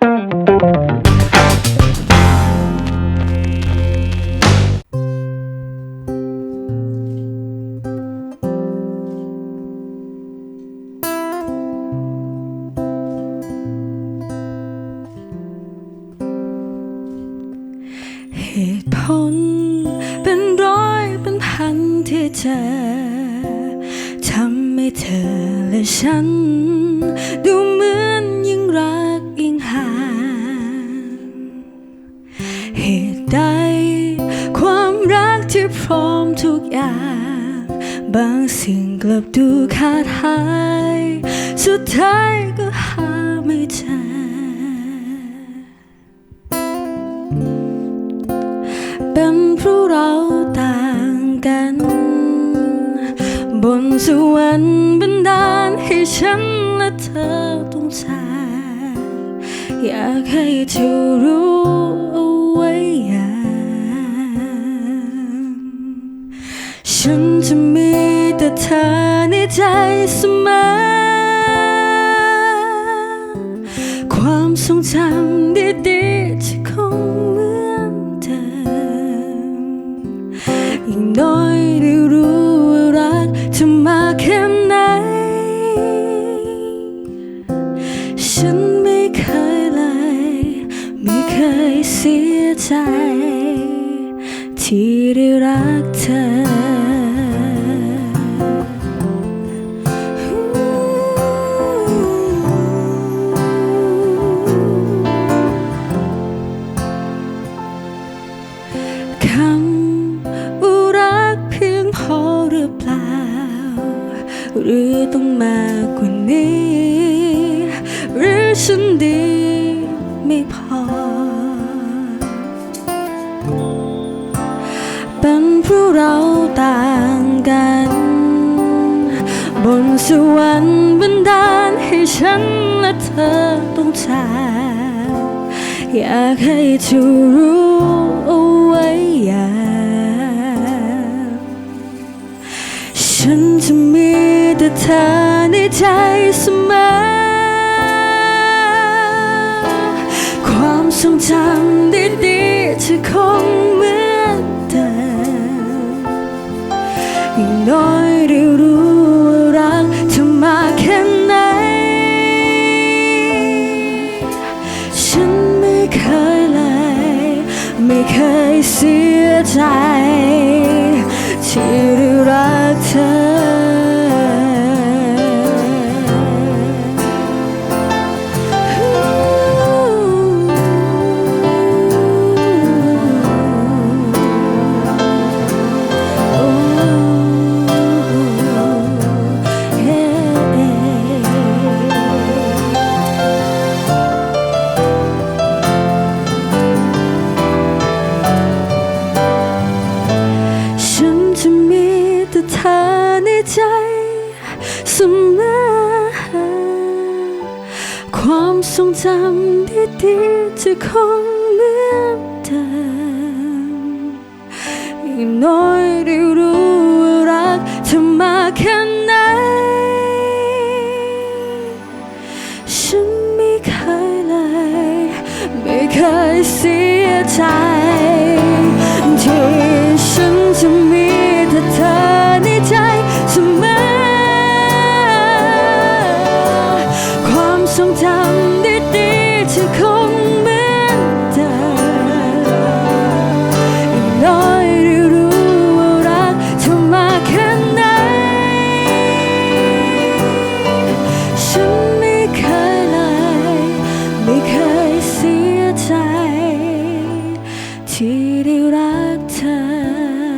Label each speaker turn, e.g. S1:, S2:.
S1: เหตุผลเป็นร้อยเป็นพันที่เธอทำให้เธอและฉันดู พร้อมทุกอย่าง บางสิ่งกลับดูขาดหาย สุดท้ายก็หาไม่เจอเป็นเพราะเราต่างกัน บนสวรรค์บันดาลให้ฉันและเธอต้องจากอยากให้เธอรู้ ฉันจะมีแต่เธอในใจเสมอ ความทรงจำดีๆที่คงเหมือนเดิมอย่างน้อยได้รู้ว่ารักเธอมากแค่ไหน ฉันไม่เคยเลยไม่เคยเสียใจ ที่ได้รักเธอ หรือต้องมากกว่านี้ หรือฉันดีไม่พอ เป็นเพราะเราต่างกัน บนสวรรค์บันดาลให้ฉันและเธอต้องจากอยากให้เธอรู้ เธอในใจเสมอ ความทรงจำดีๆที่คงเหมือนเดิมอย่างน้อยได้รู้ว่ารักเธอมากแค่ไหน ฉันไม่เคยเลย ไม่เคยเสียใจ ที่ได้รักเธอ ทรงจำดีๆจะคงเหมือนเดิมอย่งน้อยได้รู้ว่ารักเธอมาแค่ไหน ฉันไม่เคยเลย ไม่เคยเสียใจ ที่ได้รักเธอ